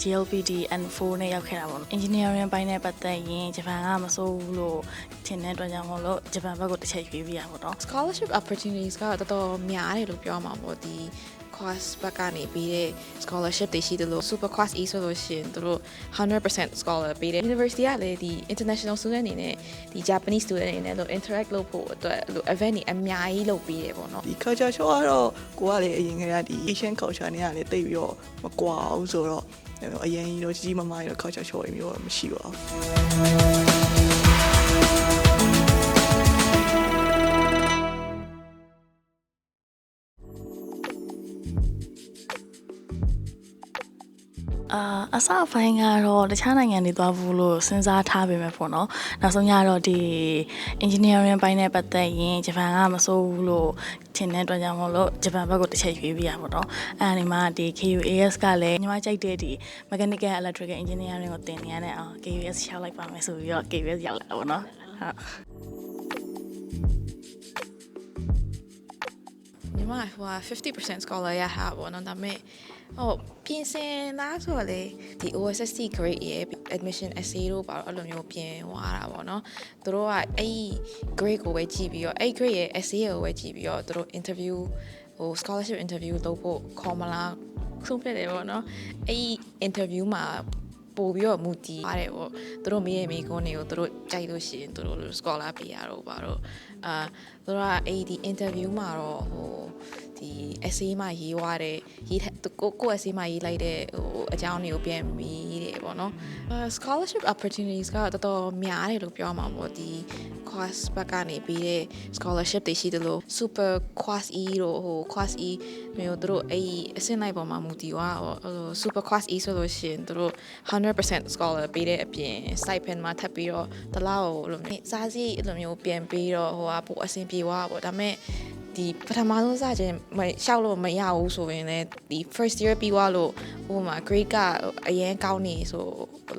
GLPD N4 နဲ့ရောက်ခဲ့တာပေါ့နော် engineering ဘိုင်းနဲ့ပတ်သက်ရင်ဂျပန်ကမစိုးဘူးလို့ထင်တဲ့အတွက်ကြောင့်မို့လို့ဂျပန်ဘက်ကိုတစ်ချက်ရွေးပြရပါတော့ scholarship opportunities ကတော်တော်များတယ်လို့ပြောမှာပေါ့ဒီ course ဘက်ကနေပြီးတဲ့ scholarship တွေရှိတယ်လို့ super course E ဆိုလို့ရှိရင်သူတို့100% scholar ပေးတယ် university ကလည်းဒီ international student အနေနဲ့ဒီ Japanese student အနေနဲ့လို့ interact လုပ်ဖို့အတွက်လို့ event တွေအများကြီးလုပ်ပေးတယ်ပေါ့နော်ဒီ culture show ကတော့ကိုကလည်းအရင်ကတည်းကဒီ Asian culture နဲ့ကလည်းတိတ်ပြီးတော့မကွာဘူးဆိုတော့ အရင်ကြီးတော့ကြီးကြီးမားမားကြီးတော့ culture show တွေမျိုးတော့မရှိပါဘူး အာအစအပိုင်းကတော့တခြားနိုင်ငံတွေသွားဖို့လို့စဉ်းစားထားပေမဲ့ပေါ့နော်နောက်ဆုံးရတော့ဒီ engineering ဘိုင်းနဲ့ပတ်သက်ရင်ဂျပန်ကမစိုးဘူးလို့ထင်တဲ့အတွက်ကြောင့်မို့လို့ဂျပန်ဘက်ကိုတစ်ချက်ရွေးပြရပါတော့အဲ့ဒီမှာဒီ KUAS ကလည်းညီမကြိုက်တဲ့ဒီ mechanical electrical engineering ကိုသင်နေရတဲ့အောင် KUAS ရှောက်လိုက်ပါမယ်ဆိုပြီးတော့ KUAS ရောက်လာတာပေါ့နော်ဟုတ်ညီမဟိုဟာ50% scholar ရဟာပေါ့နော်ဒါပေမဲ့ ဟိုပြင်ဆင်လားဆိုတော့လေဒီ OSST grade ရဲ့ admission essay တို့ပါတော့အဲ့လိုမျိုးပြင်သွားတာပေါ့နော်သူတို့ကအဲ့ဒီ grade ကိုပဲကြည့်ပြီးတော့အဲ့ grade ရဲ့ essay ကိုပဲကြည့်ပြီးတော့သူတို့ interview ဟို scholarship interview လုပ်ဖို့ခေါ်မလားဆုံးဖြတ်တယ်ပေါ့နော်အဲ့ဒီ interview မှာ ပို့ပြီးတော့မူတည်ပါတယ်ပေါ့သူတို့မေးရမေးခွန်းတွေကိုသူတို့ကြိုက်လို့ရှိရင်သူတို့ scholar ပေးရတော့ပါတော့အာသူတို့ကအဲ့ဒီ interview မှာတော့ဟိုဒီ essay မှာရေးသွားတဲ့ရေးကိုကို essay မှာရေးလိုက်တဲ့ဟိုအကြောင်းတွေကိုပြန်မေးတယ်ပေါ့နော်အာ scholarship opportunities ကတော်တော်များတယ်လို့ပြောမှာပေါ့ဒီ course ဘက်ကနေပြီးတဲ့ scholarship တွေရှိတယ်လို့ super course E တို့ဟို course E မျိုးတို့အဲ့ဒီအဆင့်လိုက်ပေါ်မှာမူတည်သွားပေါ့ဟို super course E ဆိုလို့ရှိရင်တို့100% scholar ပေးတဲ့အပြင် stipend မှာထပ်ပြီးတော့တလားကိုအဲ့လိုမျိုးစားစီအဲ့လိုမျိုးပြန်ပြီးတော့ဟိုဟာပိုအဆင်ပြေသွားပေါ့ဒါပေမဲ့ဒီပထမဆုံးစခြင်းမရှောက်လို့မရဘူးဆိုရင်လည်းဒီ first year ပြီးသွားလို့ဟိုမှာ grade ကအရင်ကောင်းနေဆို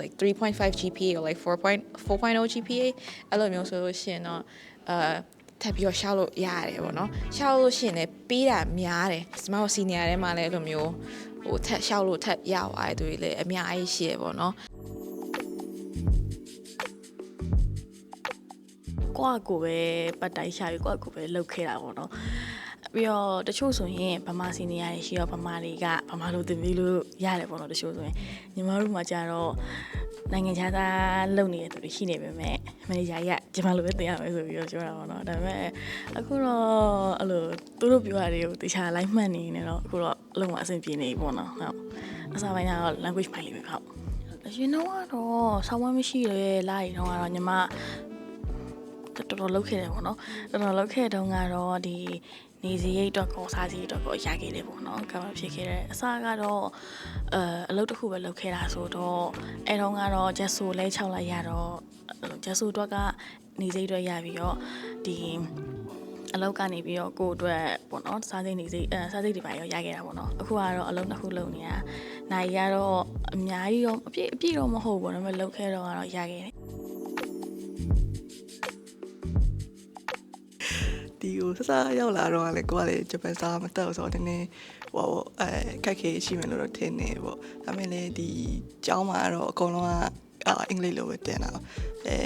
like 3.5 GPA or like 4.4.0 GPA အဲ့လိုမျိုးဆိုလို့ရှိရင်တော့အာထပ်ပြီးတော့ရှောက်လို့ရတယ်ပေါ့နော်ရှောက်လို့ရှိရင်လည်းပေးတာများတယ်ဒီမှာ senior ထဲမှာလည်းအဲ့လိုမျိုး ဟိုထက်ရှောက်လို့ထက်ရသွားတယ်သူတွေလည်းအများကြီးရှိရပေါ့နော်ကိုယ့်အကိုပဲပတ်တိုင်းရှာပြီးကိုယ့်အကိုပဲလှုပ်ခဲ့တာပေါ့နော်ပြီးတော့တချို့ဆိုရင်ဗမာစီနီယာတွေရှိတော့ဗမာတွေကဗမာလိုသင်ပြီးလို့ရတယ်ပေါ့နော်တချို့ဆိုရင်ညီမတို့မှကြတော့ နိုင်ငံခြားသားလုပ်နေတဲ့သူတွေရှိနေပေမဲ့မန်နေဂျာကြီးကဂျပန်လိုပဲသင်ရမယ်ဆိုပြီးတော့ပြောတာပေါ့နော်ဒါပေမဲ့အခုတော့အဲ့လိုသူတို့ပြောတာတွေကိုတခြားလိုက်မှတ်နေနေတော့အခုတော့အလုံးဝအဆင်ပြေနေပြီပေါ့နော်ဟုတ်အစားပိုင်းကတော့ language ပိုင်းလေးပဲဟုတ်ရှင်တော့ကတော့ဆောင်းဝမ်းမရှိရဲလာရီတော့ကတော့ညီမ တော်တော်လောက်ခဲ့တယ်ပေါ့နော်တော်တော်လောက်ခဲ့တဲ့တုန်းကတော့ဒီနေစရိတ်တော့ကောစားစရိတ်တော့ကောရခဲ့တယ်ပေါ့နော်ကမ္ဘာဖြစ်ခဲ့တယ်အစကတော့အဲအလုပ်တစ်ခုပဲလုပ်ခဲ့တာဆိုတော့အဲတုန်းကတော့ဂျက်ဆိုလဲ6လိုက်ရတော့ဂျက်ဆိုတော့ကနေစရိတ်တော့ရပြီးတော့ဒီအလောက်ကနေပြီးတော့ကိုယ့်အတွက်ပေါ့နော်စားစိတ်နေစိတ်အဲစားစိတ်တွေပါရောရခဲ့တာပေါ့နော်အခုကတော့အလုံးတစ်ခုလုံးနေတာနိုင်ရတော့အများကြီးတော့အပြည့်အပြည့်တော့မဟုတ်ဘူးပေါ့နော်မလောက်ခဲ့တော့ကတော့ရခဲ့တယ် ဒီကိုစစရောက်လာတော့လည်းကိုကလည်းဂျပန်စာမတက်ဘူးဆိုတော့နည်းနည်းဟိုပေါ့အဲခက်ခဲရှိမယ်လို့တော့ထင်နေပေါ့ဒါပေမဲ့လည်းဒီကျောင်းမှာတော့အကုန်လုံးကအအင်္ဂလိပ်လိုပဲတင်တာအဲ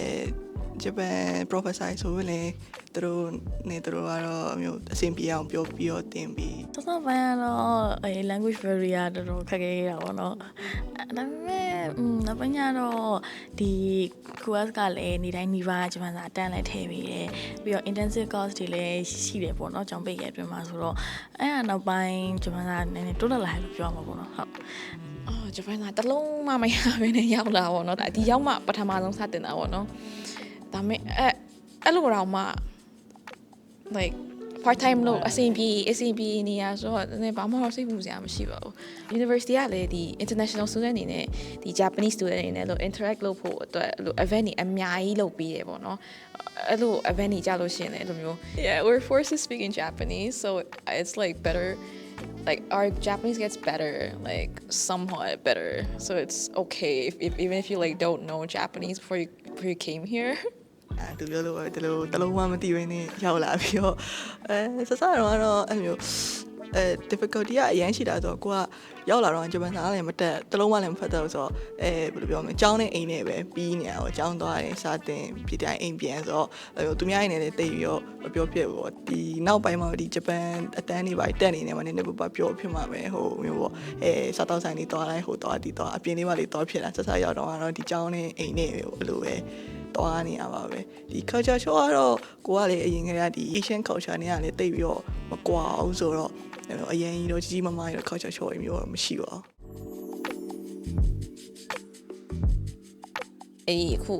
ဂျပန် professor ဆိုရင်လည်း သူတို့နေသူတို့ကတော့အမျိုးအဆင်ပြေအောင်ပြောပြီးတော့တင်ပြီးတော်တော်ပိုင်းကတော့အဲ language barrier တော်တော်ခက်ခဲတာပေါ့နော်အဲဒါပေမဲ့อืมနောက်ပိုင်းကျတော့ဒီ course ကလည်းနေတိုင်းနေပါဂျပန်စာအတန်းလည်းထည့်ပြီးတယ်ပြီးတော့ intensive course တွေလည်းရှိတယ်ပေါ့နော်ကျောင်းပိတ်ရဲ့အတွင်းမှာဆိုတော့အဲအနောက်ပိုင်းဂျပန်စာနည်းနည်းတိုးတက်လာတယ်လို့ပြောမှာပေါ့နော်ဟုတ်အော်ဂျပန်ကတလုံးမှမရဘဲနဲ့ရောက်လာပေါ့နော်ဒါဒီရောက်မှပထမဆုံးစတင်တာပေါ့နော်ဒါပေမဲ့အဲအဲ့လိုတော့မှ like part time လို့အဆင်ပြေအဆင်ပြေနေရဆိုတော့နည်းဘာမှတော့စိတ်ပူစရာမရှိပါဘူး university ကလည်းဒီ international student အနေနဲ့ဒီ Japanese student အနေနဲ့လို့ interact လုပ်ဖို့အတွက်အဲ့လို event တွေအများကြီးလုပ်ပေးတယ်ပေါ့နော်အဲ့လို event တွေကြလို့ရှိရင်လည်းအဲ့လိုမျိုး yeah we're forced to speak in Japanese so it's like better like our Japanese gets better, like somewhat better. So it's okay if, if even if you like don't know Japanese before you before you came here. အဲသူပြောလို့ပဲဒီလိုတလုံးမှမသိဘဲနဲ့ရောက်လာပြီးတော့အဲစစတော့ကတော့အဲ့မျိုးအဲ difficulty ကအရင်ရှိတာဆိုတော့ကိုကရောက်လာတော့ဂျပန်စာလည်းမတက်တလုံးမှလည်းမဖတ်တော့ဆိုတော့အဲဘယ်လိုပြောမလဲကျောင်းနဲ့အိမ်နဲ့ပဲပြီးနေရတော့ကျောင်းသွားရင်စာတင်ပြည်တိုင်းအိမ်ပြန်ဆိုတော့အဲသူများအိမ်နဲ့လည်းတိတ်ပြီးတော့မပြောပြဘူးပေါ့ဒီနောက်ပိုင်းမှာဒီဂျပန်အတန်းတွေပါတက်နေနေမှာနည်းနည်းပပပြောဖြစ်မှာပဲဟိုမျိုးပေါ့အဲစားတော့ဆိုင်တွေသွားလိုက်ဟိုသွားဒီသွားအပြင်လေးမှလေးသွားဖြစ်လာဆက်ဆက်ရောက်တော့ကတော့ဒီကျောင်းနဲ့အိမ်နဲ့ပဲဘယ်လိုပဲ သွားနေရပါပဲဒီ culture show ကတော့ကိုကလေအရင်ကတည်းကဒီ Asian culture နဲ့ကလည်းတိတ်ပြီးတော့မကွာအောင်ဆိုတော့အရင်ကြီးတော့ကြီးကြီးမားမားကြီးတော့ culture show မျိုးတော့မရှိပါဘူး အေးအခု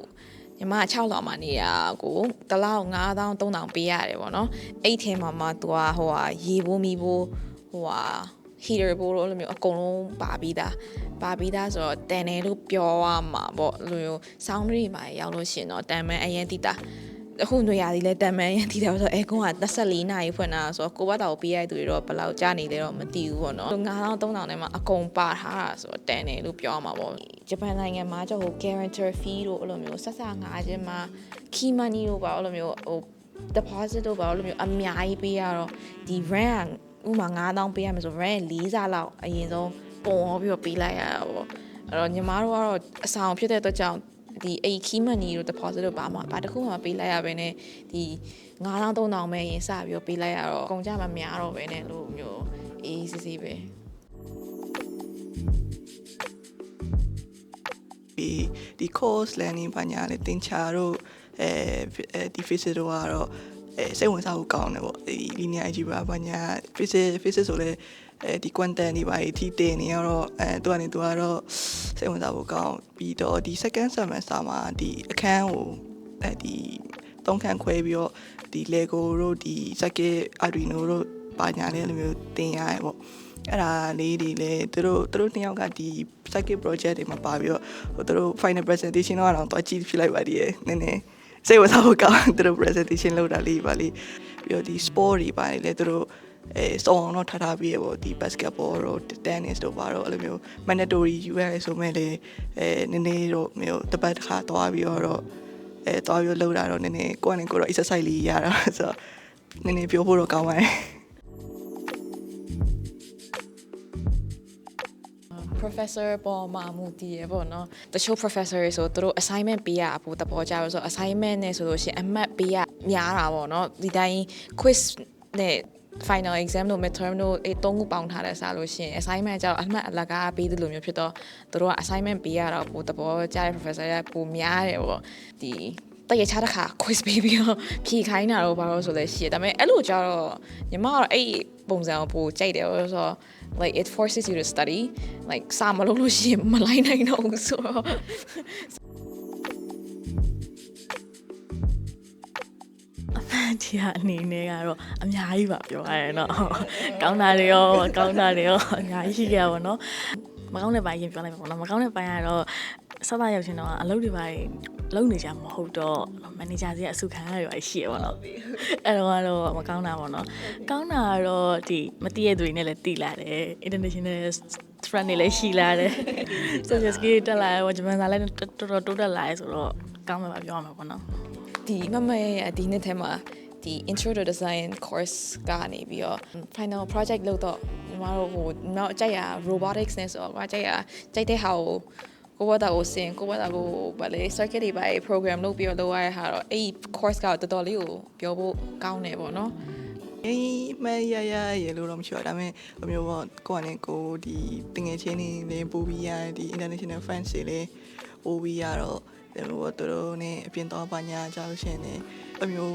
ညီမ6လောက်မှနေရကိုတစ်လောက်9000 3000ပေးရတယ်ပေါ့နော်အဲ့ထဲမှာမှ तू อ่ะဟိုဟာရေဘိုးမီဘိုးဟိုဟာ heater ဘိုးလို့အဲ့လိုမျိုးအကုန်လုံးပါပြီးသား ပါပြီးသားဆိုတော့တန်တယ်လို့ပြောရမှာပေါ့အဲ့လိုမျိုး sound တွေမှာရောက်လို့ရှရင်တော့တန်မန်အရင်တိတာအခုညရာဒီလဲတန်မန်အရင်တိတာဆိုတော့အဲကွန်းက24နာရီဖွင့်တာဆိုတော့ကိုဘတ်တော်ပေးရတဲ့သူတွေတော့ဘယ်လောက်ကြာနေလဲတော့မသိဘူးပေါ့နော်9000 3000နဲ့မှအကုန်ပါထားတာဆိုတော့တန်တယ်လို့ပြောရမှာပေါ့ဂျပန်နိုင်ငံမှာကျတော့ဟို guarantor fee တို့အဲ့လိုမျိုးဆက်ဆက်ငါးခြင်းမှာ key money တို့ပါအဲ့လိုမျိုးဟို deposit တို့ပါအဲ့လိုမျိုးအများကြီးပေးရတော့ဒီ rent ကဥမာ9000ပေးရမယ်ဆို rent ၄ဆလောက်အရင်ဆုံး ပုံဟောပြီးတော့ပေးလိုက်ရတာပေါ့အဲ့တော့ညီမတို့ကတော့အဆောင်ဖြစ်တဲ့အတွက်ကြောင့်ဒီအိ key money တို့ deposit တို့ပါမှာဘာတစ်ခုမှပေးလိုက်ရပဲနဲ့ဒီ9000 3000ပဲရင်စပြီးတော့ပေးလိုက်ရတော့အကုန်ကြမများတော့ပဲနဲ့လို့မျိုးအေးစစ်စစ်ပဲဒီဒီ course learning ဘာညာလေသင်ချာတို့အဲဒီ physics တို့ကတော့ အဲစိတ်ဝင်စားဖို့ကောင်းတယ်ပေါ့ဒီ linear algebra ဘာညာ physics physics ဆိုလဲအဲဒီ quantum တွေပါတီးတင်နေရတော့အဲသူကနေသူကတော့စိတ်ဝင်စားဖို့ကောင်းပြီးတော့ဒီ second semester မှာဒီအခန်းကိုအဲဒီသုံးခန်းခွဲပြီးတော့ဒီ Lego တို့ဒီ circuit Arduino တို့ဘာညာလေးလိုမျိုးသင်ရတယ်ပေါ့အဲ့ဒါလေးတွေလည်းသူတို့သူတို့နှစ်ယောက်ကဒီ circuit project တွေမှာပါပြီးတော့ဟိုသူတို့ final presentation တော့အောင်တော့ကြည့်ဖြစ်လိုက်ပါသေးတယ်နည်းနည်း စိတ်ဝင်စားဖို့ကောင်းသူတို့ presentation လုပ်တာလေးပါလေးပြီးတော့ဒီ sport တွေပါလေသူတို့အဲစောင်းတော့ထားထားပြီးရပေါ့ဒီ basketball တို့ tennis တို့ပါတော့အဲ့လိုမျိုး mandatory ယူရဆိုမဲ့လေအဲနည်းနည်းတော့မျိုးတစ်ပတ်တစ်ခါသွားပြီးတော့အဲသွားပြီးလှုပ်တာတော့နည်းနည်းကိုယ့်အနေကိုယ်တော့ exercise လေးရတာဆိုတော့နည်းနည်းပြောဖို့တော့ကောင်းပါတယ် professor ပေါ်မှာမူတည်ရပေါ့နော်တချို့ professor တွေဆိုသူတို့ assignment ပေးရအဖို့တပေါ်ကြလို့ဆို assignment နဲ့ဆိုလို့ရှိရင်အမှတ်ပေးရများတာပေါ့နော်ဒီတိုင်း quiz နဲ့ final exam တို့ midterm တို့အဲသုံးခုပေါင်းထားတဲ့စားလို့ရှိရင် assignment ကြောင့်အမှတ်အလကားပေးတယ်လို့မျိုးဖြစ်တော့သူတို့က assignment ပေးရတော့ပိုတပေါ်ကြတဲ့ professor ရပိုများတယ်ပေါ့ဒီတရချတဲ့ခါ quiz ပေးပြီးတော့ဖြေခိုင်းတာတော့ဘာလို့ဆိုလဲရှိရဒါပေမဲ့အဲ့လိုကြတော့ညီမကတော့အဲ့ပုံစံကိုပိုကြိုက်တယ်ဆိုတော့ like it forces you to study like စာမလုပ်လို့ရှိရင်မလိုက်နိုင်တော့ဘူးဆိုတော့ဒီဟာအနေနဲ့ကတော့အများကြီးပါပြောရရင်တော့ကောင်းတာတွေရောကောင်းတာတွေရောအများကြီးရှိရပါတော့မကောင်းတဲ့ပိုင်းရင်ပြောလိုက်ပါဘောနော်မကောင်းတဲ့ပိုင်းကတော့စသရောက်ရှင်တော့အလုပ်တွေပိုင်း လုပ်နေကြမဟုတ်တော့မန်နေဂျာစီကအစုခံရရရှိရပါတော့အဲ့တော့ကတော့မကောင်းတာပေါ့နော်ကောင်းတာကတော့ဒီမတည့်ရသူတွေနဲ့လည်းတည်လာတယ် international friend တွေလည်းရှိလာတယ် social skill တက်လာတယ်ဂျပန်စာလည်းတော်တော်တိုးတက်လာတယ်ဆိုတော့ကောင်းမှာပါပြောရမှာပေါ့နော်ဒီမမရဲ့ဒီနှစ်ထဲမှာဒီ intro to design course ကနေပြီးတော့ final project လုပ်တော့ညီမတို့ဟိုနောက်ကြိုက်ရ robotics နဲ့ဆိုတော့ကြိုက်ရကြိုက်တဲ့ဟာကို ကိုဘတာကိုစင်ကိုဘတာကိုဗာလေ circuit တွေပါ program လုပ်ပြီးတော့လုပ်ရတဲ့ဟာတော့အဲ့ course ကတော်တော်လေးကိုပြောဖို့ကောင်းတယ်ပေါ့နော်အေးမရရရလို့တော့မရှိပါဘူးဒါပေမဲ့ဘယ်မျိုးပေါ့ကိုယ့်အနေကိုဒီတငယ်ချင်းတွေလည်းပို့ပြီးရဒီ international fans တွေလည်းပို့ပြီးရတော့ဒါမျိုးပေါ့သူတို့ ਨੇ အပြင်တော့ပါညာကြလို့ရှိရင်လည်းဘယ်မျိုး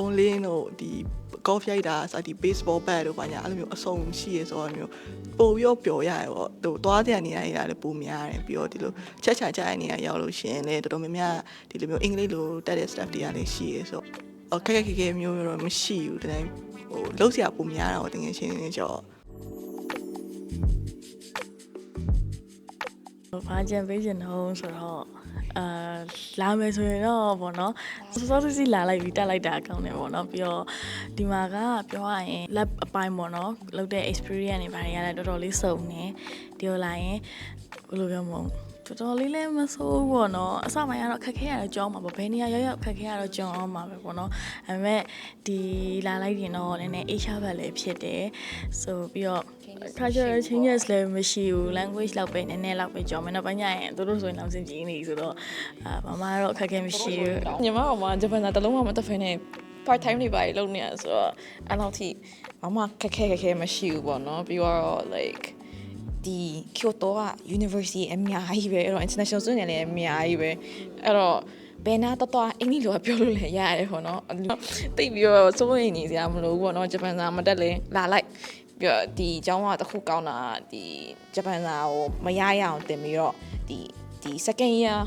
online တို့ဒီ golf ရိုက်တာစသည် baseball bat တို့ပါညာအဲ့လိုမျိုးအစုံရှိရဆိုတော့မျိုး ပို့ပြီးတော့ပျော်ရတယ်ပေါ့သူသွားတဲ့နေရာကြီးလည်းပိုများတယ်ပြီးတော့ဒီလိုချက်ချာကြတဲ့နေရာရောက်လို့ရှိရင်လည်းတော်တော်များများဒီလိုမျိုးအင်္ဂလိပ်လိုတက်တဲ့ staff တွေကလည်းရှိရဆိုတော့ခက်ခက်ခဲခဲမျိုးတော့မရှိဘူးတကယ်ဟိုလုံးစရာပုံများတာတော့တကယ်ရှင်းနေကြောဘာကြံပေးချင်တော့ဆိုတော့ အာလာမယ်ဆိုရင်တော့ဗောနော်စောစောစီးစီးလာလိုက်ပြီးတက်လိုက်တာအကောင်းတယ်ဗောနော်ပြီးတော့ဒီမှာကပြောရရင် lab အပိုင်းဗောနော်လုပ်တဲ့ experience တွေဘာတွေရလဲတော်တော်လေးစုံနေဒီလိုလာရင်ဘယ်လိုပြောမလဲ တော်တော်လေးလည်းမဆိုးဘူးပေါ့နော်အစပိုင်းကတော့ခက်ခဲရတော့ကြောင်းမှာပေါ့ဘယ်နေရာရောက်ရောက်ခက်ခဲရတော့ကြောင်းအောင်မှာပဲပေါ့နော်ဒါပေမဲ့ဒီလာလိုက်ရင်တော့နည်းနည်း Asia ဘက်လည်းဖြစ်တယ်ဆိုပြီးတော့ cultural changes လည်းမရှိဘူး language လောက်ပဲနည်းနည်းလောက်ပဲကြောင်းမယ်နောက်ပိုင်းကျရင်သူတို့ဆိုရင်နောက်စင်ကြီးနေဆိုတော့အာမမကတော့အခက်အခဲမရှိဘူးညီမကမှဂျပန်သားတစ်လုံးမှမတက်ဖ ೇನೆ part time တွေပါလုပ်နေရဆိုတော့အဲ့လောက်ထိဘာမှခက်ခဲခက်ခဲမရှိဘူးပေါ့နော်ပြီးတော့ like ဒီ Kyoto က university အများကြီးပဲအဲ့တော့ international student တွေလည်းအများကြီးပဲအဲ့တော့ဘယ်နာတော့တော့အင်္ဂလိပ်လိုပြောလို့လည်းရတယ်ပေါ့နော်အဲ့လိုတိတ်ပြီးတော့စိုးရိမ်နေစရာမလိုဘူးပေါ့နော်ဂျပန်စာမတက်လဲလာလိုက်ပြီးတော့ဒီအကြောင်းကတစ်ခုကောင်းတာဒီဂျပန်စာကိုမရရအောင်တင်ပြီးတော့ဒီဒီ second year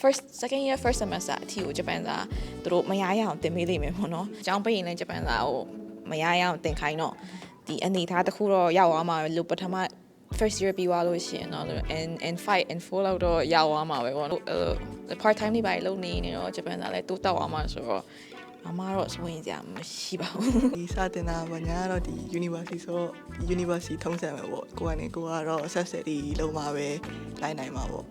first second year first semester အထိကိုဂျပန်စာသူတို့မရရအောင်တင်ပေးလိမ့်မယ်ပေါ့နော်အကြောင်းပိတ်ရင်လည်းဂျပန်စာကိုမရရအောင်တင်ခိုင်းတော့ဒီအနေအထားတစ်ခုတော့ရောက်သွားမှာလို့ပထမ first year ပြီးသွားလို့ရှိရင်တော့ and and 5 and 4လောက်တော့ရောက်သွားမှာပဲပေါ့နော်အဲ part time လေးပါလုပ်နေနေတော့ဂျပန်စာလည်းတိုးတက်သွားမှာဆိုတော့အမတော့စိုးရင်စရာမရှိပါဘူးဒီစတင်တာပေါ့ညာကတော့ဒီ university ဆိုတော့ဒီ university ထုံးစံပဲပေါ့ကိုကနေကိုကတော့ access တွေလုံးမှာပဲလိုက်နိုင်မှာပေါ့